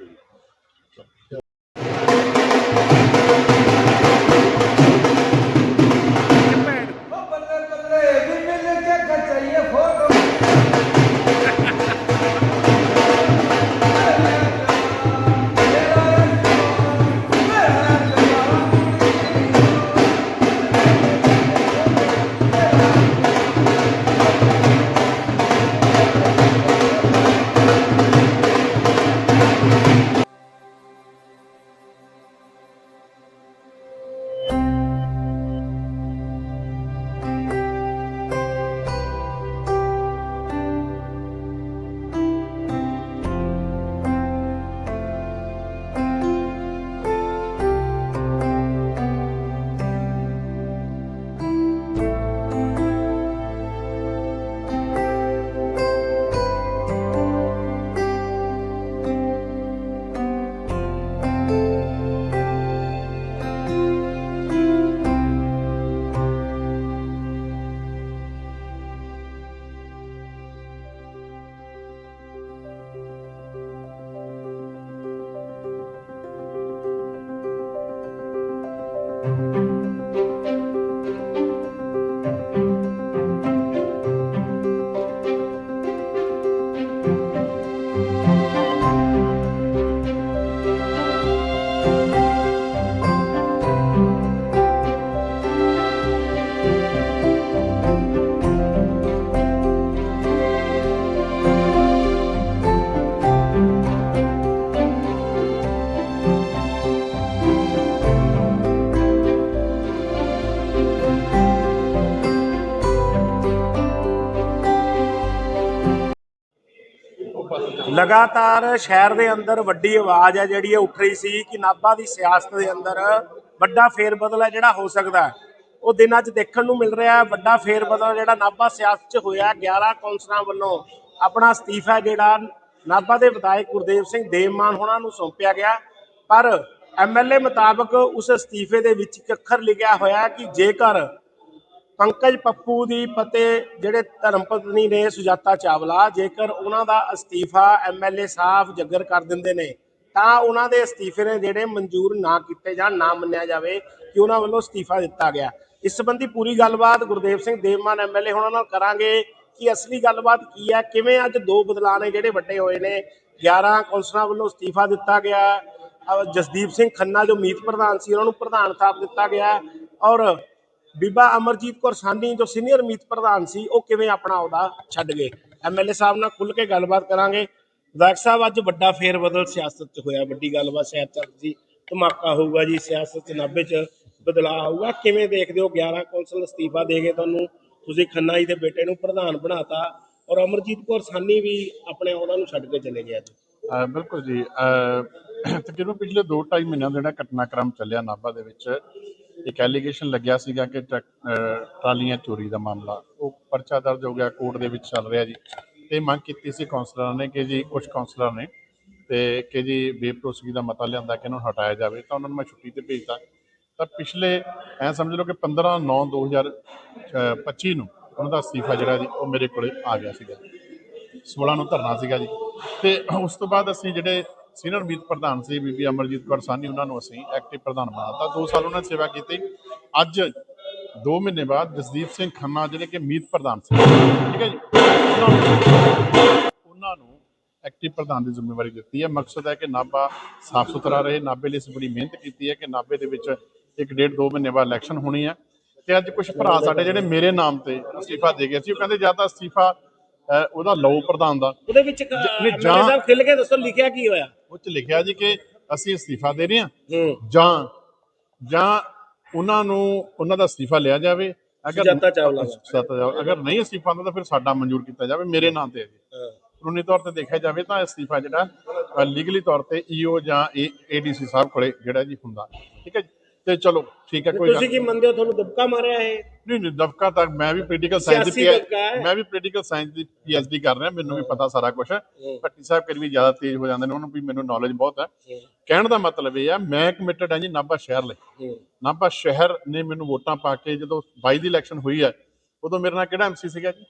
Peace. ਲਗਾਤਾਰ ਸ਼ਹਿਰ ਦੇ ਅੰਦਰ ਵੱਡੀ ਆਵਾਜ਼ ਹੈ ਜਿਹੜੀ ਇਹ ਉੱਠ ਰਹੀ ਸੀ ਕਿ ਨਾਭਾ ਦੀ ਸਿਆਸਤ ਦੇ ਅੰਦਰ ਵੱਡਾ ਫੇਰ ਬਦਲ ਹੈ ਜਿਹੜਾ ਹੋ ਸਕਦਾ ਹੈ। ਉਹ ਦਿਨਾਂ 'ਚ ਦੇਖਣ ਨੂੰ ਮਿਲ ਰਿਹਾ ਹੈ, ਵੱਡਾ ਫੇਰ ਬਦਲ ਜਿਹੜਾ ਨਾਭਾ ਸਿਆਸਤ 'ਚ ਹੋਇਆ 11 ਕੌਂਸਲਰਾਂ ਵੱਲੋਂ ਆਪਣਾ ਅਸਤੀਫਾ ਜਿਹੜਾ ਨਾਭਾ ਦੇ ਵਿਧਾਇਕ ਗੁਰਦੇਵ ਸਿੰਘ ਦੇਵਮਾਨ ਹੋਣਾ ਨੂੰ ਸੌਂਪਿਆ ਗਿਆ ਪਰ ਐਮਐਲਏ ਮੁਤਾਬਕ ਉਸ ਅਸਤੀਫੇ ਦੇ ਵਿੱਚ ਇੱਕ ਅੱਖਰ ਲਿਖਿਆ ਹੋਇਆ ਕਿ ਜੇਕਰ ਪੰਕਜ ਪੱਪੂ ਦੀ ਪਤੇ ਜਿਹੜੇ ਧਰਮਪਤਨੀ ਨੇ ਸੁਜਾਤਾ ਚਾਵਲਾ, ਜੇਕਰ ਉਹਨਾਂ ਦਾ ਅਸਤੀਫਾ ਐਮਐਲਏ ਸਾਹਿਬ ਜੱਗਰ ਕਰ ਦਿੰਦੇ ਨੇ, ਤਾਂ ਉਹਨਾਂ ਦੇ ਅਸਤੀਫੇ ਨੇ ਜਿਹੜੇ ਮਨਜ਼ੂਰ ਨਾ ਕੀਤੇ ਜਾਣ, ਨਾ ਮੰਨਿਆ ਜਾਵੇ ਕਿ ਉਹਨਾਂ ਵੱਲੋਂ ਅਸਤੀਫਾ ਦਿੱਤਾ ਗਿਆ। ਇਸ ਸੰਬੰਧੀ ਪੂਰੀ ਗੱਲਬਾਤ ਗੁਰਦੇਵ ਸਿੰਘ ਦੇਵਮਾਨ ਐਮਐਲਏ ਹੋਣਾ ਨਾਲ ਕਰਾਂਗੇ ਕਿ ਅਸਲੀ ਗੱਲਬਾਤ ਕੀ ਹੈ, ਕਿਵੇਂ ਅੱਜ ਦੋ ਬਦਲਾਅ ਨੇ ਜਿਹੜੇ ਵੱਡੇ ਹੋਏ ਨੇ। 11 ਕੌਂਸਲਰਾਂ ਵੱਲੋਂ ਅਸਤੀਫਾ ਦਿੱਤਾ ਗਿਆ ਜਸਦੀਪ ਸਿੰਘ ਖੰਨਾ ਜੋ ਮੀਤ ਪ੍ਰਧਾਨ ਸੀ, ਉਹਨਾਂ ਨੂੰ ਪ੍ਰਧਾਨ ਥਾਪ ਦਿੱਤਾ ਗਿਆ ਔਰ ਬੀਬਾ ਅਮਰਜੀਤ ਕੌਰ ਸਾਨੀ, ਜੋ ਸੀਨੀਅਰ ਮੀਤ ਪ੍ਰਧਾਨ ਸੀ, ਉਹ ਕਿਵੇਂ ਆਪਣਾ ਅਹੁਦਾ ਛੱਡ ਗਏ? ਐਮਐਲਏ ਸਾਹਿਬ ਨਾਲ ਖੁੱਲ ਕੇ ਗੱਲਬਾਤ ਕਰਾਂਗੇ। ਵਿਧਾਇਕ ਸਾਹਿਬ, ਅੱਜ ਵੱਡਾ ਫੇਰ ਬਦਲ ਸਿਆਸਤ 'ਚ ਹੋਇਆ, ਵੱਡੀ ਗੱਲਬਾਤ ਸ਼ਹਿਰ 'ਚ ਜੀ। ਧਮਾਕਾ ਹੋਊਗਾ ਜੀ, ਸਿਆਸਤ 'ਚ ਨਾਭੇ 'ਚ ਬਦਲਾਅ ਆਊਗਾ। ਕਿਵੇਂ ਦੇਖਦੇ ਹੋ 11 ਕੌਂਸਲ ਅਸਤੀਫਾ ਦੇ ਗਏ ਤੁਹਾਨੂੰ? ਤੁਸੀਂ ਖੰਨਾ ਜੀ ਦੇ ਬੇਟੇ ਨੂੰ ਪ੍ਰਧਾਨ ਬਣਾਤਾ ਔਰ ਅਮਰਜੀਤ ਕੌਰ ਸਾਨੀ ਵੀ ਆਪਣੇ ਉਹਨਾਂ ਨੂੰ ਛੱਡ ਕੇ ਚਲੇ ਗਿਆ ਜੀ ਬਿਲਕੁਲ ਜੀ। ਅਹ ਤਕਰੀਬਨ ਪਿਛਲੇ 2.5 ਮਹੀਨਿਆਂ ਦਾ ਜਿਹੜਾ ਘਟਨਾਕ੍ਰਮ ਚੱਲਿਆ ਨਾਭਾ ਦੇ ਵਿੱਚ ਇੱਕ ਐਲੀਗੇਸ਼ਨ ਲੱਗਿਆ ਸੀਗਾ ਕਿ ਟਰੱਕ- ਅਹ, ਟਰਾਲੀਆਂ ਚੋਰੀ ਦਾ ਮਾਮਲਾ। ਉਹ ਪਰਚਾ ਦਰਜ ਹੋ ਗਿਆ, ਕੋਰਟ ਦੇ ਵਿੱਚ ਚੱਲ ਰਿਹਾ ਜੀ। ਤੇ ਮੰਗ ਕੀਤੀ ਸੀ ਕਾਉਂਸਲਰਾਂ ਨੇ ਕਿ ਜੀ ਕੁਝ ਕਾਉਂਸਲਰ ਨੇ ਤੇ ਕਿ ਜੀ ਬੇਪਰੋਸਗੀ ਦਾ ਮਤਾ ਲਿਆਂਦਾ ਕਿ ਇਹਨੂੰ ਹਟਾਇਆ ਜਾਵੇ। ਤਾਂ ਉਹਨਾਂ ਨੂੰ ਮੈਂ ਛੁੱਟੀ ਤੇ ਭੇਜਤਾ ਤਾਂ ਪਿਛਲੇ, ਐ ਸਮਝ ਲਓ ਕਿ 15 9 2025 ਨੂੰ ਉਹਨਾਂ ਦਾ ਅਸਤੀਫਾ ਜਿਹੜਾ ਜੀ, ਉਹ ਮੇਰੇ ਕੋਲੇ ਆ ਗਿਆ ਸੀਗਾ। 16 ਨੂੰ ਧਰਨਾ ਸੀਗਾ ਜੀ। ਤੇ ਉਸ ਤੋਂ ਬਾਅਦ ਅਸੀਂ ਜਿਹੜੇ ਸੀਨੀਅਰ ਮੀਤ ਪ੍ਰਧਾਨ ਸੀ ਬੀਬੀ ਅਮਰਜੀਤ ਕੌਰ ਸਾਨੀ ਉਹਨਾਂ ਨੂੰ ਅਸੀਂ ਐਕਟਿਵ ਪ੍ਰਧਾਨ ਬਣਾਤਾ। 2 ਸਾਲ ਉਹਨਾਂ ਨੇ ਸੇਵਾ ਕੀਤੀ। ਅੱਜ 2 ਮਹੀਨੇ ਬਾਅਦ ਜਸਦੀਪ ਸਿੰਘ ਖੰਨਾ ਜਿਹੜੇ ਕਿ ਮੀਤ ਪ੍ਰਧਾਨ ਸੀ। ਠੀਕ ਹੈ ਜੀ? ਉਹਨਾਂ ਨੂੰ- ਐਕਟਿਵ ਪ੍ਰਧਾਨ ਦੀ ਜ਼ਿੰਮੇਵਾਰੀ ਦਿੱਤੀ ਹੈ। ਮਕਸਦ ਹੈ ਕਿ ਨਾਭਾ ਸਾਫ਼ ਸੁਥਰਾ ਰਹੇ। ਨਾਭੇ ਲਈ ਅਸੀਂ ਬੜੀ ਮਿਹਨਤ ਕੀਤੀ ਹੈ ਕਿ ਨਾਭੇ ਦੇ ਵਿੱਚ ਇੱਕ ਡੇਢ ਦੋ ਮਹੀਨੇ ਬਾਅਦ ਇਲੈਕਸ਼ਨ ਹੋਣੀ ਹੈ। ਤੇ ਅੱਜ ਕੁਝ ਭਰਾ ਸਾਡੇ ਜਿਹੜੇ ਮੇਰੇ ਨਾਮ ਤੇ ਅਸਤੀਫਾ ਦੇ ਗਏ ਸੀ। ਉਹ ਕਹਿੰਦੇ ਜਾਂ ਤਾਂ ਅਸਤੀਫਾ ਉਹਦਾ ਲਓ ਪ੍ਰਧਾਨ ਦਾ। ਉਹਦੇ ਵਿੱਚ ਨਹੀਂ, ਜਾਂ- ਖਿੱਲ ਕੇ ਦੱਸੋ ਲਿਖਿਆ ਕੀ ਹੋਇਆ? ਉਹ ਚ ਲਿਖਿਆ ਜੀ ਕਿ ਅਸੀਂ ਅਸਤੀਫਾ ਦੇ ਰਹੇ ਹਾਂ ਜਾਂ ਜਾਂ ਉਹਨਾਂ ਨੂੰ ਉਹਨਾਂ ਦਾ ਅਸਤੀਫਾ ਲਿਆ ਜਾਵੇ ਅਗਰ ਸੁਜਾਤਾ ਚਾਵਲਾ ਦਾ। ਚਾਵਲਾ। ਅਗਰ ਨਹੀਂ ਅਸਤੀਫਾ ਤਾਂ ਫਿਰ ਸਾਡਾ ਮਨਜ਼ੂਰ ਕੀਤਾ ਜਾਵੇ ਮੇਰੇ ਨਾਂ ਤੇ ਹੈ ਜੀ ਕਾਨੂੰਨੀ ਤੌਰ ਤੇ ਦੇਖਿਆ ਜਾਵੇ ਤਾਂ ਅਸਤੀਫਾ ਜਿਹੜਾ ਲੀਗਲੀ ਤੌਰ ਤੇ ਈਓ ਜਾਂ ਏਡੀਸੀ ਸਾਹਿਬ ਕੋਲੇ ਜਿਹੜਾ ਜੀ ਹੁੰਦਾ ਠੀਕ ਹੈ? ਤੇ ਚਲੋ ਠੀਕ ਹੈ ਕੋਈ ਗੱਲ ਤੁਸੀਂ ਕੀ ਮੰਨਦੇ ਹੋ ਤੁਹਾਨੂੰ ਦਬਕਾ ਮਾਰਿਆ ਇਹ? ਨਹੀਂ ਨਹੀਂ ਦਬਕਾ ਤੱਕ ਮੈਂ ਵੀ ਪੋਲੀਟੀਕਲ ਸਾਇੰਸ ਦੀ ਸਿਆਸੀ ਦਬਕਾ ਹੈ। ਮੈਂ ਵੀ ਪੋਲੀਟੀਕਲ ਸਾਇੰਸ ਦੀ ਪੀਐਚਡੀ ਕਰ ਰਿਹਾ ਮੈਨੂੰ ਵੀ ਪਤਾ ਸਾਰਾ ਕੁਝ ਭੱਟੀ ਸਾਹਿਬ ਕਰੀ ਵੀ ਜ਼ਿਆਦਾ ਤੇਜ਼ ਹੋ ਜਾਂਦੇ ਨੇ ਉਹਨਾਂ ਨੂੰ ਵੀ ਮੈਨੂੰ ਨੌਲੇਜ ਬਹੁਤ ਹੈ। ਕਹਿਣ ਦਾ ਮਤਲਬ ਇਹ ਹੈ ਮੈਂ ਕਮਿਟਡ ਹਾਂ ਜੀ ਨਾਭਾ ਸ਼ਹਿਰ ਲਈ। ਨਾਭਾ ਸ਼ਹਿਰ ਨੇ ਮੈਨੂੰ ਵੋਟਾਂ ਪਾ ਕੇ ਜਦੋਂ 22 ਦੀ ਇਲੈਕਸ਼ਨ ਹੋਈ ਹੈ ਉਦੋਂ ਮੇਰੇ ਨਾਲ ਕਿਹੜਾ ਐਮਸੀ ਸੀਗਾ ਜੀ?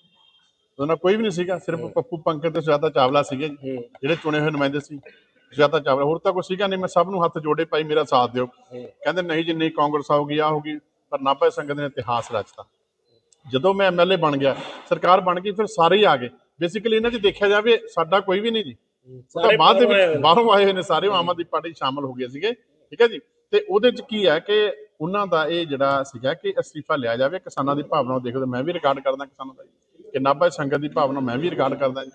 ਉਦੋਂ ਨਾਲ ਕੋਈ ਵੀ ਨਹੀਂ ਸੀਗਾ ਸਿਰਫ ਪੱਪੂ ਪੰਕਜ ਤੇ ਸੁਜਾਤਾ ਚਾਵਲਾ ਸੀਗੇ ਜੀ ਜਿਹੜੇ ਚੁਣੇ ਹੋਏ ਨੁਮਾਇੰਦੇ ਸੀ। ਸੁਜਾਤਾ ਚਾਵਲਾ ਹੋਰ ਤਾਂ ਕੋਈ ਸੀਗਾ ਨਹੀਂ ਮੈਂ ਸਭ ਨੂੰ ਹੱਥ ਜੋੜੇ ਪਾਈ ਮੇਰਾ ਸਾਥ ਦਿਓ। ਕਹਿੰਦੇ ਨਹੀਂ ਜੀ ਨਹੀਂ ਕਾਂਗਰਸ ਆਊਗੀ ਆ ਹੋਗੀ ਪਰ ਨਾਭਾ ਸੰਗਤ ਨੇ ਇਤਿਹਾਸ ਰਚਤਾ। ਜਦੋਂ ਮੈਂ ਐਮਐਲਏ ਬਣ ਗਿਆ ਸਰਕਾਰ ਬਣ ਗਈ ਫਿਰ ਸਾਰੇ ਹੀ ਆ ਗਏ। ਬੇਸਿਕਲੀ ਇਹਨਾਂ 'ਚ ਦੇਖਿਆ ਜਾਵੇ ਸਾਡਾ ਕੋਈ ਵੀ ਨਹੀਂ ਜੀ। ਉਹ ਤਾਂ ਬਾਅਦ ਦੇ ਵਿੱਚ ਬਾਹਰੋਂ ਆਏ ਹੋਏ ਨੇ ਸਾਰੇ ਆਮ ਆਦਮੀ ਪਾਰਟੀ ਸ਼ਾਮਲ ਹੋ ਗਏ ਸੀਗੇ ਠੀਕ ਹੈ ਜੀ। ਤੇ ਉਹਦੇ 'ਚ ਕੀ ਹੈ ਕਿ ਉਹਨਾਂ ਦਾ ਇਹ ਜਿਹੜਾ ਸੀਗਾ ਕਿ ਅਸਤੀਫਾ ਲਿਆ ਜਾਵੇ ਕਿਸਾਨਾਂ ਦੀ ਭਾਵਨਾ ਨੂੰ ਦੇਖਦੇ ਮੈਂ ਵੀ ਰਿਕਾਰਡ ਕਰਦਾ ਕਿਸਾਨਾਂ ਦਾ ਜੀ। ਕਿ ਨਾਭਾ ਸੰਗਤ ਦੀ ਭਾਵਨਾ ਮੈਂ ਵੀ ਰਿਕਾਰਡ ਕਰਦਾ ਜੀ।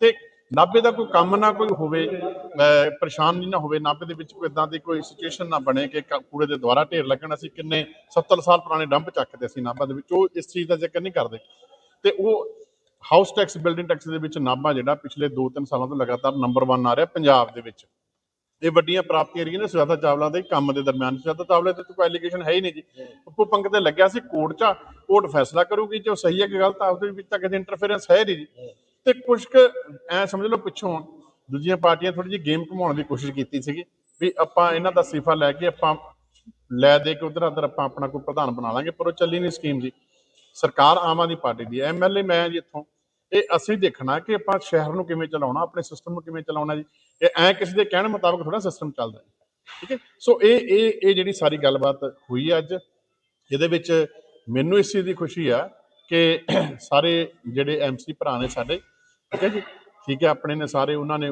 ਤੇ ਨਾਭੇ ਦਾ ਕੋਈ ਕੰਮ ਨਾ ਕੋਈ ਹੋਵੇ, ਅਹ ਨਾ ਹੋਵੇ, ਨਾਭੇ ਦੇ ਵਿੱਚ ਕੋਈ ਇਦਾਂ ਦੀ ਕੋਈ ਸਿਚੁਏਸ਼ਨ ਨਾ ਬਣੇ ਕਿ ਕੂੜੇ ਦੇ ਦੁਆਰਾ ਢੇਰ ਲੱਗਣ। ਅਸੀਂ ਕਿੰਨੇ 70 ਸਾਲ ਪੁਰਾਣੇ ਡੰਪ ਚੱਕਦੇ ਸੀ ਨਾਭਾ ਦੇ ਵਿੱਚ, ਉਹ ਇਸ ਚੀਜ਼ ਦਾ ਜ਼ਿਕਰ ਨਹੀਂ ਕਰਦੇ। ਤੇ ਉਹ ਹਾਊਸ ਟੈਕਸ ਬਿਲਡਿੰਗ ਟੈਕਸ ਦੇ ਵਿੱਚ ਨਾਭਾ ਜਿਹੜਾ ਪਿਛਲੇ 2-3 ਸਾਲਾਂ ਤੋਂ ਲਗਾਤਾਰ ਨੰਬਰ 1 ਆ ਰਿਹਾ ਪੰਜਾਬ ਦੇ ਵਿੱਚ। ਇਹ ਵੱਡੀਆਂ ਪ੍ਰਾਪਤੀਆਂ ਰਹੀਆਂ ਨੇ ਸੁਜਾਤਾ ਚਾਵਲਾ ਦੇ ਕੰਮ ਦੇ ਦਰਮਿਆਨ। ਸੁਜਾਤਾ ਚਾਵਲਾ ਤੇ ਕੋਈ ਐਲੀਗੇਸ਼ਨ ਹੈ ਹੀ ਨਹੀਂ ਜੀ। ਪੱਪੂ ਪੰਗ ਤੇ ਲੱਗਿਆ ਸੀ, ਕੋਰਟ 'ਚ ਕੋਰਟ ਫੈਸਲਾ ਕਰੂਗੀ, ਜੇ ਉਹ ਸਹੀ ਹੈ ਕਿ ਗਲਤ ਆ, ਉਹਦੇ ਵਿੱਚ ਤਾਂ ਕਿਸੇ ਇੰਟਰਫੇਰੈਂਸ ਹੈ ਨਹੀਂ ਜੀ। ਤੇ ਕੁਝ ਕੁ ਐ ਸਮਝ ਲਓ ਪਿੱਛੋਂ ਦੂਜੀਆਂ ਪਾਰਟੀਆਂ ਥੋੜੀ ਜਿਹੀ ਗੇਮ ਘੁਮਾਉਣ ਦੀ ਕੋਸ਼ਿਸ਼ ਕੀਤੀ ਸੀਗੀ ਵੀ ਆਪਾਂ ਇਹਨਾਂ ਦਾ ਸਿਫਾ ਲੈ ਕੇ ਆਪਾਂ ਲੈ ਦੇ ਕੇ ਉਧਰ ਉਧਰ ਆਪਾਂ ਆਪਣਾ ਕੋਈ ਪ੍ਰਧਾਨ ਬਣਾ ਲਾਂਗੇ, ਪਰ ਉਹ ਚੱਲੀ ਨਹੀਂ ਸਕੀਮ ਜੀ। ਸਰਕਾਰ ਆਮ ਆਦਮੀ ਪਾਰਟੀ ਦੀ ਐਮਐਲਏ ਮੈਂ ਜੀ ਇੱਥੋਂ। ਇਹ ਅਸੀਂ ਦੇਖਣਾ ਕਿ ਆਪਾਂ ਸ਼ਹਿਰ ਨੂੰ ਕਿਵੇਂ ਚਲਾਉਣਾ, ਆਪਣੇ ਸਿਸਟਮ ਨੂੰ ਕਿਵੇਂ ਚਲਾਉਣਾ ਜੀ। ਇਹ ਐ ਕਿਸੇ ਦੇ ਕਹਿਣ ਮੁਤਾਬਕ ਥੋੜਾ ਸਿਸਟਮ ਚੱਲਦਾ ਜੀ, ਠੀਕ ਹੈ? ਸੋ ਇਹ ਇਹ ਇਹ ਜਿਹੜੀ ਸਾਰੀ ਗੱਲਬਾਤ ਹੋਈ ਹੈ ਅੱਜ, ਇਹਦੇ ਵਿੱਚ ਮੈਨੂੰ ਇਸ ਚੀਜ਼ ਦੀ ਖੁਸ਼ੀ ਆ ਕਿ ਸਾਰੇ ਜਿਹੜੇ ਐਮਸੀ ਭਰਾ ਨੇ ਸਾਡੇ ਠੀਕ ਹੈ ਜੀ। ਠੀਕ ਹੈ ਆਪਣੇ ਨੇ ਸਾਰੇ ਉਹਨਾਂ ਨੇ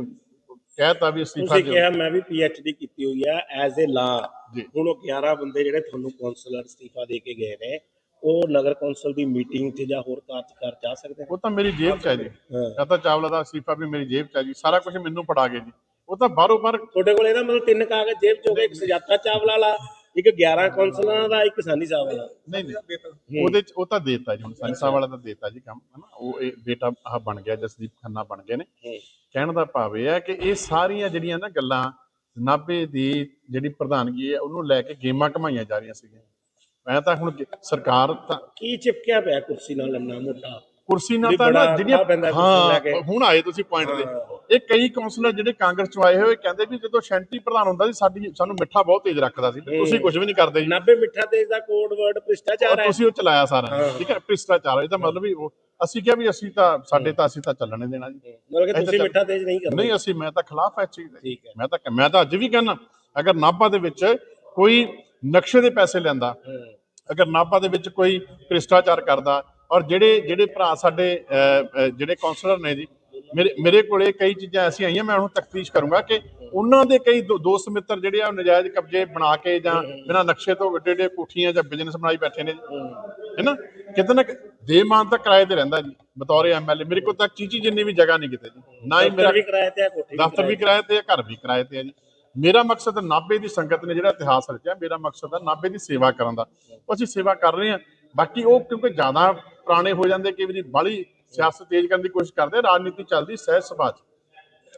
ਕਹਿਤਾ ਵੀ ਅਸਤੀਫਾ ਤੁਸੀਂ ਦਿਓ। ਕਿਹਾ ਮੈਂ ਵੀ ਪੀਐਚਡੀ ਕੀਤੀ ਹੋਈ ਆ ਐਜ਼ ਅ ਲਾ ਜੀ। ਹੁਣ ਉਹ 11 ਬੰਦੇ ਜਿਹੜੇ ਤੁਹਾਨੂੰ ਕਾਉਂਸਲਰ ਅਸਤੀਫਾ ਦੇ ਕੇ ਗਏ ਨੇ ਉਹ ਨਗਰ ਕੌਂਸਲ ਦੀ ਮੀਟਿੰਗ 'ਚ ਜਾਂ ਹੋਰ ਕਾਰਜਕਾਰ ਜਾ ਸਕਦੇ ਨੇ? ਉਹ ਤਾਂ ਮੇਰੀ ਜੇਬ 'ਚ ਹੈ ਜੀ। ਹਾਂ। ਕਹਤਾ ਚਾਵਲਾ ਦਾ ਅਸਤੀਫਾ ਵੀ ਮੇਰੀ ਜੇਬ 'ਚ ਹੈ ਜੀ। ਸਾਰਾ ਕੁਝ ਮੈਨੂੰ ਫੜਾ ਗਏ ਜੀ। ਉਹ ਤਾਂ ਬਾਹਰੋਂ ਬਾਹਰ ਤੁਹਾਡੇ ਕੋਲ ਇਹਦਾ ਮਤਲਬ ਤਿੰਨ ਕਾਗਜ਼ ਜੇਬ 'ਚ ਹੋ ਗਏ ਇੱਕ ਸੁਜਾਤਾ ਚਾਵਲਾ ਵਾਲਾ ਇੱਕ 11 ਕੌਂਸਲਰਾਂ ਦਾ ਇੱਕ ਸਾਨੀ ਸਾਹਿਬ ਵਾਲਾ। ਨਹੀਂ ਨਹੀਂ। ਉਹਦੇ 'ਚ ਉਹ ਤਾਂ ਦੇਤਾ ਜੀ ਹੁਣ ਸੰਨੀ ਸਾਹਿਬ ਵਾਲਾ ਤਾਂ ਦੇਤਾ ਜੀ ਕੰਮ ਹਨਾ? ਉਹ ਇਹ ਬੇਟਾ ਆਹ ਬਣ ਗਿਆ ਜਸਦੀਪ ਖੰਨਾ ਬਣ ਗਏ ਨੇ। ਕਹਿਣ ਦਾ ਭਾਵ ਇਹ ਹੈ ਕਿ ਇਹ ਸਾਰੀਆਂ ਜਿਹੜੀਆਂ ਨਾ ਗੱਲਾਂ ਨਾਭੇ ਦੀ ਜਿਹੜੀ ਪ੍ਰਧਾਨਗੀ ਹੈ ਉਹਨੂੰ ਲੈ ਕੇ ਗੇਮਾਂ ਕਮਾਈਆਂ ਜਾ ਰਹੀਆਂ ਸੀਗੀਆਂ। ਮੈਂ ਤਾਂ ਹੁਣ ਸਰਕਾਰ ਤਾਂ ਕੀ ਚਿਪਕਿਆ ਪਿਆ ਕੁਰਸੀ ਨਾਲ ਲੰਨਾ ਮੋਟਾ? ਕੁਰਸੀ ਨਾਲ ਤਾਂ ਨਾ ਜਿਹੜੀਆਂ। ਹਾਂ ਹੁਣ ਆਏ ਤੁਸੀਂ ਪੁਆਇੰਟ ਤੇ ਇਹ ਕਈ ਕਾਉਂਸਲਰ ਜਿਹੜੇ ਕਾਂਗਰਸ ਚੋਂ ਆਏ ਹੋਏ ਕਹਿੰਦੇ ਵੀ ਜਦੋਂ ਸ਼ੈਂਟੀ ਪ੍ਰਧਾਨ ਹੁੰਦਾ ਸੀ ਸਾਡੀ ਸਾਨੂੰ ਮਿੱਠਾ ਬਹੁਤ ਤੇਜ਼ ਰੱਖਦਾ ਸੀ। ਤੁਸੀਂ ਕੁਝ ਵੀ ਨਹੀਂ ਕਰਦੇ ਜੀ। 90 ਮਿੱਠਾ ਤੇਜ ਦਾ ਕੋਡ ਵਰਡ ਭ੍ਰਿਸ਼ਟਾਚਾਰ ਹੈ। ਤੁਸੀਂ ਉਹ ਚਲਾਇਆ ਸਾਰਾ। ਠੀਕ ਹੈ? ਭ੍ਰਿਸ਼ਟਾਚਾਰ। ਇਹਦਾ ਮਤਲਬ ਵੀ ਉਹ ਅਸੀਂ ਕਿਹਾ ਵੀ ਅਸੀਂ ਤਾਂ ਸਾਡੇ ਤਾਂ ਅਸੀਂ ਤਾਂ ਚੱਲਣੇ ਦੇਣਾ ਜੀ। ਮਤਲਬ ਕਿ ਤੁਸੀਂ ਮਿੱਠਾ ਤੇਜ ਨਹੀਂ ਕਰਦੇ। ਨਹੀਂ ਅਸੀਂ ਮੈਂ ਤਾਂ ਖਿਲਾਫ ਇਸ ਚੀਜ਼ ਠੀਕ ਹੈ। ਮੈਂ ਤਾਂ ਮੈਂ ਤਾਂ ਅੱਜ ਵੀ ਕਹਿੰਦਾ ਅਗਰ ਨਾਭਾ ਦੇ ਵਿੱਚ ਕੋਈ ਨਕਸ਼ੇ ਦੇ ਪੈਸੇ ਲੈਂਦਾ। ਅਗਰ ਨਾਭਾ ਦੇ ਵਿੱਚ ਕੋਈ ਭ੍ਰਿਸ਼ਟਾਚਾਰ ਕਰਦਾ ਔਰ ਜਿਹੜੇ ਜਿਹੜੇ ਭਰਾ ਸਾਡੇ ਜਿਹੜੇ ਕਾਉਂਸਲਰ ਨੇ ਜੀ ਮੇਰੇ ਮੇਰੇ ਕੋਲੇ ਕਈ ਚੀਜ਼ਾਂ ਐਸੀਆਂ ਆਈਆਂ ਮੈਂ ਉਹਨੂੰ ਤਫਤੀਸ਼ ਕਰੂੰਗਾ ਕਿ ਉਹਨਾਂ ਦੇ ਕਈ ਦੋ- ਦੋਸਤ ਮਿੱਤਰ ਜਿਹੜੇ ਆ ਨਜਾਇਜ਼ ਕਬਜ਼ੇ ਬਣਾ ਕੇ ਜਾਂ ਬਿਨਾਂ ਨਕਸ਼ੇ ਤੋਂ ਵੱਡੇ ਵੱਡੇ ਕੋਠੀਆਂ ਜਾਂ ਬਿਜ਼ਨਸ ਬਣਾਈ ਬੈਠੇ ਨੇ ਹੈਨਾ ਕਿਤੇ ਨਾ ਦੇਮਾਨ ਤਾਂ ਕਿਰਾਏ ਤੇ ਰਹਿੰਦਾ ਜੀ ਬਤੌਰ ਐਮਐਲਏ ਮੇਰੇ ਕੋਲ ਤਾਂ ਚੀਚੀ ਜਿੰਨੀ ਵੀ ਜਗ੍ਹਾ ਨਹੀਂ ਕਿਤੇ ਜੀ। ਨਾ ਹੀ ਮੇਰਾ ਵੀ ਕਿਰਾਏ ਤੇ ਆ ਕੋਠੀ ਦਫ਼ਤਰ ਵੀ ਕਿਰਾਏ ਤੇ ਆ ਘਰ ਵੀ ਕਿਰਾਏ ਤੇ ਆ ਜੀ। ਮੇਰਾ ਮਕਸਦ ਨਾਭੇ ਦੀ ਸੰਗਤ ਨੇ ਜਿਹੜਾ ਇਤਿਹਾਸ ਰਚਿਆ ਮੇਰਾ ਮਕਸਦ ਹੈ ਨਾਭੇ ਦੀ ਸੇਵਾ ਕਰਨ ਦਾ। ਅਸੀਂ ਸੇਵਾ ਕਰ ਰਹੇ ਹਾਂ। ਬਾਕੀ ਉਹ ਕਿਉਂਕਿ ਜ਼ਿਆਦਾ ਪੁਰਾਣੇ ਹੋ ਜਾਂਦੇ ਕਈ ਵਾਰੀ ਬਾਹਲੀ ਸਿਆਸਤ ਤੇਜ਼ ਕਰਨ ਦੀ ਕੋਸ਼ਿਸ਼ ਕਰਦੇ ਰਾਜਨੀਤੀ ਚੱਲਦੀ ਸਹਿਜ 'ਚ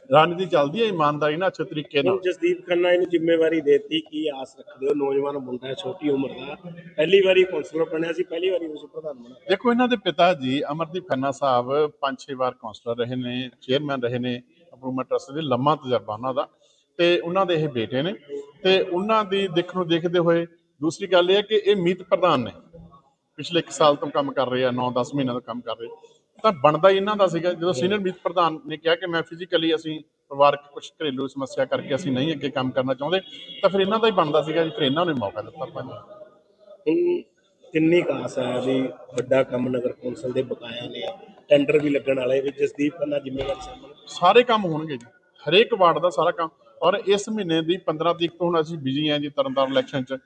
ਰਾਜਨੀਤੀ ਚੱਲਦੀ ਹੈ ਇਮਾਨਦਾਰੀ ਨਾਲ ਅੱਛੇ ਤਰੀਕੇ ਨਾਲ। ਜਸਦੀਪ ਖੰਨਾ ਇਹਨੂੰ ਜ਼ਿੰਮੇਵਾਰੀ ਦੇਤੀ ਕੀ ਆਸ ਰੱਖਦੇ ਹੋ ਨੌਜਵਾਨ ਮੁੰਡਾ ਹੈ ਛੋਟੀ ਉਮਰ ਦਾ। ਪਹਿਲੀ ਵਾਰੀ ਕੌਂਸਲਰ ਬਣਿਆ ਸੀ ਪਹਿਲੀ ਵਾਰੀ ਤੁਸੀਂ ਪ੍ਰਧਾਨ ਬਣਾ ਦੇਖੋ ਇਹਨਾਂ ਦੇ ਪਿਤਾ ਜੀ ਅਮਰਦੀਪ ਖੰਨਾ ਸਾਹਿਬ ਪੰਜ ਛੇ ਵਾਰ ਕਾਉਂਸਲਰ ਰਹੇ ਨੇ ਚੇਅਰਮੈਨ ਰਹੇ ਨੇ ਇੰਪਰੂਵਮੈਂਟ ਟਰਸਟ ਦੇ ਲੰਮਾ ਤਜਰਬਾ ਉਹਨਾਂ ਦਾ। ਤੇ ਉਹਨਾਂ ਦੇ ਇਹ ਬੇਟੇ ਨੇ। ਤੇ ਉਹਨਾਂ ਦੀ ਦੇਖ ਨੂੰ ਦੇਖਦੇ ਹੋਏ ਦੂਸਰੀ ਗੱਲ ਇਹ ਹੈ ਕਿ ਇਹ ਮੀਤ ਪ੍ਰਧਾਨ ਨੇ। ਪਿਛਲੇ 1 ਸਾਲ ਤੋਂ ਕੰਮ ਕਰ ਰਹੇ ਆ 9-10 ਮਹੀਨਿਆਂ ਤੋਂ ਕੰਮ ਕਰ ਰਹੇ। ਤਾਂ ਬਣਦਾ ਹੀ ਇਹਨਾਂ ਦਾ ਸੀਗਾ। ਜਦੋਂ ਸੀਨੀਅਰ ਮੀਤ ਪ੍ਰਧਾਨ ਨੇ ਕਿਹਾ ਕਿ ਮੈਂ ਫਿਜ਼ੀਕਲੀ ਅਸੀਂ ਪਰਿਵਾਰਕ ਕੁਝ ਘਰੇਲੂ ਸਮੱਸਿਆ ਕਰਕੇ ਅਸੀਂ ਨਹੀਂ ਅੱਗੇ ਕੰਮ ਕਰਨਾ ਚਾਹੁੰਦੇ ਤਾਂ ਫਿਰ ਇਹਨਾਂ ਦਾ ਹੀ ਬਣਦਾ ਸੀਗਾ ਜੀ। ਫਿਰ ਇਹਨਾਂ ਨੂੰ ਮੌਕਾ ਦਿੱਤਾ ਆਪਾਂ ਨੇ। ਹੁਣ ਕਿੰਨੀ ਕਾਸ ਹੈ ਵੀ ਵੱਡਾ ਕੰਮ ਨਗਰ ਕੌਂਸਲ ਦੇ ਬਕਾਇਆ ਨੇ ਟੈਂਡਰ ਵੀ ਲੱਗਣ ਵਾਲੇ ਵੀ ਜਸਦੀਪ ਖੰਨਾ ਜ਼ਿੰਮੇਵਾਰੀ ਸੰਭਾਲ ਸਾਰੇ ਕੰਮ ਹੋਣਗੇ ਜੀ। ਹਰੇਕ ਵਾਰਡ ਦਾ ਸਾਰਾ ਕੰਮ। ਔਰ ਇਸ ਮਹੀਨੇ ਦੀ 15 ਤਰੀਕ ਤੋਂ ਹੁਣ ਅਸੀਂ ਬਿਜ਼ੀ ਹਾਂ ਜੀ ਤਰਨਤਾਰਨ ਇਲੈਕਸ਼ਨ 'ਚ।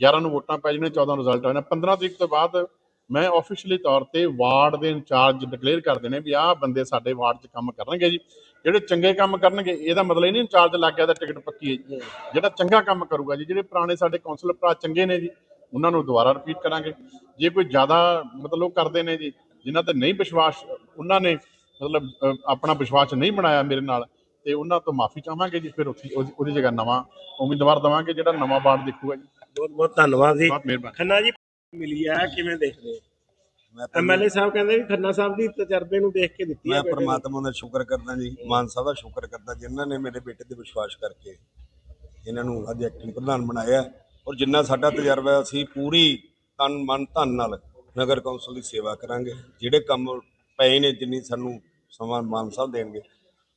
11 ਨੂੰ ਵੋਟਾਂ ਪੈ ਜਾਣੀਆਂ 14 ਨੂੰ ਰਿਜ਼ਲਟ ਆਣਾ 15 ਤਰੀਕ ਤੋਂ ਬਾਅਦ ਮੈਂ ਆਫੀਸ਼ੀਅਲੀ ਤੌਰ ਤੇ ਵਾਰਡ ਦੇ ਇੰਚਾਰਜ ਡਿਕਲੇਅਰ ਕਰ ਦੇਣੇ ਵੀ ਆਹ ਬੰਦੇ ਸਾਡੇ ਵਾਰਡ 'ਚ ਕੰਮ ਕਰਨਗੇ ਜੀ। ਜਿਹੜੇ ਚੰਗੇ ਕੰਮ ਕਰਨਗੇ ਇਹਦਾ ਮਤਲਬ ਇਹ ਨਹੀਂ ਇੰਚਾਰਜ ਲੱਗ ਗਿਆ ਤਾਂ ਟਿਕਟ ਪੱਕੀ ਹੈ ਜੀ। ਜਿਹੜਾ ਚੰਗਾ ਕੰਮ ਕਰੂਗਾ ਜੀ ਜਿਹੜੇ ਪੁਰਾਣੇ ਸਾਡੇ ਕੌਂਸਲਰ ਭਰਾ ਚੰਗੇ ਨੇ ਜੀ ਉਹਨਾਂ ਨੂੰ ਦੁਬਾਰਾ ਰਿਪੀਟ ਕਰਾਂਗੇ। ਜੇ ਕੋਈ ਜ਼ਿਆਦਾ ਮਤਲਬ ਕਰਦੇ ਨੇ ਜੀ ਜਿਨ੍ਹਾਂ ਤੇ ਨਹੀਂ ਵਿਸ਼ਵਾਸ ਉਹਨਾਂ ਨੇ ਮਤਲਬ ਆਪਣਾ ਵਿਸ਼ਵਾਸ ਨਹੀਂ ਬਣਾਇਆ ਮੇਰੇ ਨਾਲ ਤੇ ਉਹਨਾਂ ਤੋਂ ਮਾਫੀ ਚਾਹਾਂਗੇ ਜੀ ਫਿਰ ਉੱਥੇ ਉਹਦੀ ਜਗ੍ਹਾ ਨਵਾਂ ਉਮੀਦਵਾਰ ਦਵਾਂਗੇ ਜਿਹੜਾ ਨਵਾਂ ਵਾਰਡ ਦੇਖੂਗਾ ਜੀ। ਬਹੁਤ ਬਹੁਤ ਧੰਨਵਾਦ ਜੀ। ਬਹੁਤ ਮਿਹਰਬਾਨੀ। ਖੰਨਾ ਜੀ ਮਿਲੀ ਹੈ ਕਿਵੇਂ ਦੇਖਦੇ ਹੋ? ਐਮਐਲਏ ਸਾਹਿਬ ਕਹਿੰਦੇ ਵੀ ਖੰਨਾ ਸਾਹਿਬ ਦੀ ਤਜਰਬੇ ਨੂੰ ਦੇਖ ਕੇ ਦਿੱਤੀ ਹੈ ਮੈਂ। ਪ੍ਰਮਾਤਮਾ ਦਾ ਸ਼ੁਕਰ ਕਰਦਾ ਜੀ ਮਾਨ ਸਾਹਿਬ ਦਾ ਸ਼ੁਕਰ ਕਰਦਾ ਜਿਨ੍ਹਾਂ ਨੇ ਮੇਰੇ ਬੇਟੇ ਤੇ ਵਿਸ਼ਵਾਸ ਕਰਕੇ ਇਹਨਾਂ ਨੂੰ ਅੱਜ ਐਕਟਿੰਗ ਪ੍ਰਧਾਨ ਬਣਾਇਆ ਔਰ ਜਿੰਨਾ ਸਾਡਾ ਤਜਰਬਾ ਅਸੀਂ ਪੂਰੀ ਤਨ ਮਨ ਧਨ ਨਾਲ ਨਗਰ ਕੌਂਸਲ ਦੀ ਸੇਵਾ ਕਰਾਂਗੇ। ਜਿਹੜੇ ਕੰਮ ਪਏ ਨੇ ਜਿੰਨੀ ਸਾਨੂੰ ਸਮਾਂ ਮਾਨ ਸਾਹਿਬ ਦੇਣਗੇ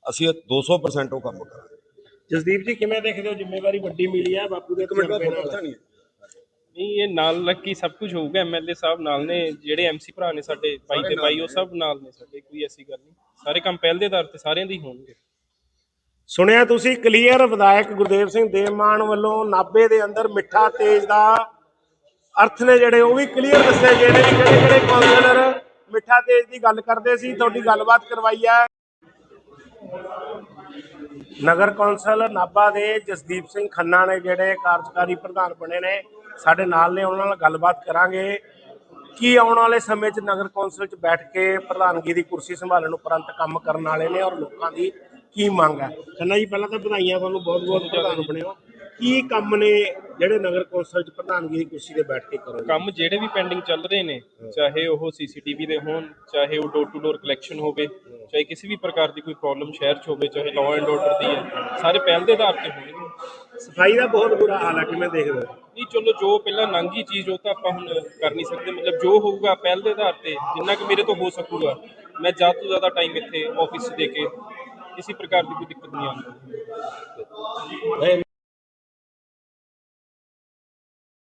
ਅਸੀਂ 200% ਉਹ ਕੰਮ ਕਰਾਂਗੇ। ਜਸਦੀਪ ਜੀ ਕਿਵੇਂ ਦੇਖਦੇ ਹੋ? ਜ਼ਿੰਮੇਵਾਰੀ ਵੱਡੀ ਮਿਲੀ ਹੈ ਬਾਪੂ ਦੇ ਨਾਲ। ਪਤਾ ਨਹੀਂ ਨਹੀਂ ਇਹ ਨਾਲ ਲੱਗੀ ਸਭ ਕੁਝ ਹੋਊਗਾ ਐਮਐਲਏ ਸਾਹਿਬ ਨਾਲ ਨੇ ਜਿਹੜੇ ਐਮਸੀ ਭਰਾ ਨੇ ਸਾਡੇ ਭਾਈ ਤੇ ਭਾਈ ਉਹ ਸਭ ਨਾਲ ਨੇ ਸਾਡੇ ਕੋਈ ਐਸੀ ਗੱਲ ਨਹੀਂ। ਸਾਰੇ ਕੰਮ ਪਹਿਲ ਦੇ ਆਧਾਰ ਤੇ ਸਾਰਿਆਂ ਦੇ ਹੀ ਹੋਣਗੇ। ਸੁਣਿਆ ਤੁਸੀਂ ਕਲੀਅਰ ਵਿਧਾਇਕ ਗੁਰਦੇਵ ਸਿੰਘ ਦੇਵਮਾਨ ਵੱਲੋਂ ਨਾਬੇ ਦੇ ਅੰਦਰ ਮਿੱਠਾ ਤੇਜ ਦਾ ਅਰਥ ਨੇ ਜਿਹੜੇ ਉਹ ਵੀ ਕਲੀਅਰ ਦੱਸੇ ਗਏ ਨੇ ਕਿਹੜੇ ਕਿਹੜੇ ਕਾਉਂਸਲਰ ਮਿੱਠਾ ਤੇਜ ਦੀ ਗੱਲ ਕਰਦੇ ਸੀ ਤੁਹਾਡੀ ਗੱਲਬਾਤ ਕਰਵਾਈ ਹੈ। ਨਗਰ ਕੌਂਸਲ ਨਾਭਾ ਦੇ ਜਸਦੀਪ ਸਿੰਘ ਖੰਨਾ ਨੇ ਜਿਹੜੇ ਕਾਰਜਕਾਰੀ ਪ੍ਰਧਾਨ ਬਣੇ ਨੇ ਸਾਡੇ ਨਾਲ ਨੇ ਉਹਨਾਂ ਨਾਲ ਗੱਲਬਾਤ ਕਰਾਂਗੇ। ਕੀ ਆਉਣ ਵਾਲੇ ਸਮੇਂ 'ਚ ਨਗਰ ਕੌਂਸਲ 'ਚ ਬੈਠ ਕੇ ਪ੍ਰਧਾਨਗੀ ਦੀ ਕੁਰਸੀ ਸੰਭਾਲਣ ਉਪਰੰਤ ਕੰਮ ਕਰਨ ਵਾਲੇ ਨੇ ਔਰ ਲੋਕਾਂ ਦੀ ਕੀ ਮੰਗ ਹੈ? ਖੰਨਾ ਜੀ ਪਹਿਲਾਂ ਤਾਂ ਵਧਾਈਆਂ ਤੁਹਾਨੂੰ ਬਹੁਤ ਬਹੁਤ ਪ੍ਰਧਾਨ ਬਣੇ ਹੋ ਕੀ ਕੰਮ ਨੇ ਜਿਹੜੇ ਨਗਰ ਕੌਂਸਲ 'ਚ ਪ੍ਰਧਾਨਗੀ ਦੀ ਕੁਰਸੀ ਤੇ ਬੈਠ ਕੇ ਕਰੋਗੇ? ਕੰਮ ਜਿਹੜੇ ਵੀ ਪੈਂਡਿੰਗ ਚੱਲ ਰਹੇ ਨੇ ਚਾਹੇ ਉਹ ਸੀਸੀਟੀਵੀ ਦੇ ਹੋਣ ਚਾਹੇ ਉਹ ਡੋਰ ਟੂ ਡੋਰ ਕਲੈਕਸ਼ਨ ਹੋਵੇ ਚਾਹੇ ਕਿਸੇ ਵੀ ਪ੍ਰਕਾਰ ਦੀ ਕੋਈ ਪ੍ਰੋਬਲਮ ਸ਼ਹਿਰ 'ਚ ਹੋਵੇ ਚਾਹੇ ਲਾਅ ਐਂਡ ਆਰਡਰ ਦੀ ਹੈ ਸਾਰੇ ਪਹਿਲ ਦੇ ਆਧਾਰ ਤੇ ਹੋਣਗੇ। ਸਫ਼ਾਈ ਦਾ ਬਹੁਤ ਬੁਰਾ ਹਾਲ ਹੈ ਕਿਵੇਂ ਦੇਖਦੇ ਹੋ? ਨਹੀਂ ਚਲੋ ਜੋ ਪਹਿਲਾਂ ਲੰਘੀ ਚੀਜ਼ ਉਹ ਤਾਂ ਆਪਾਂ ਹੁਣ ਕਰ ਨਹੀਂ ਸਕਦੇ। ਮਤਲਬ ਜੋ ਹੋਊਗਾ ਪਹਿਲ ਦੇ ਆਧਾਰ ਤੇ ਜਿੰਨਾ ਕਿ ਮੇਰੇ ਤੋਂ ਹੋ ਸਕੂਗਾ ਮੈਂ ਜ਼ਿਆਦਾ ਤੋਂ ਜ਼ਿਆਦਾ ਟਾਈਮ ਇੱਥੇ ਆਫਿਸ ਦੇ ਕੇ ਕਿਸੇ ਪ੍ਰਕਾਰ ਦੀ ਕੋਈ ਦਿੱਕਤ ਨਹੀਂ ਆਉਂਦੀ।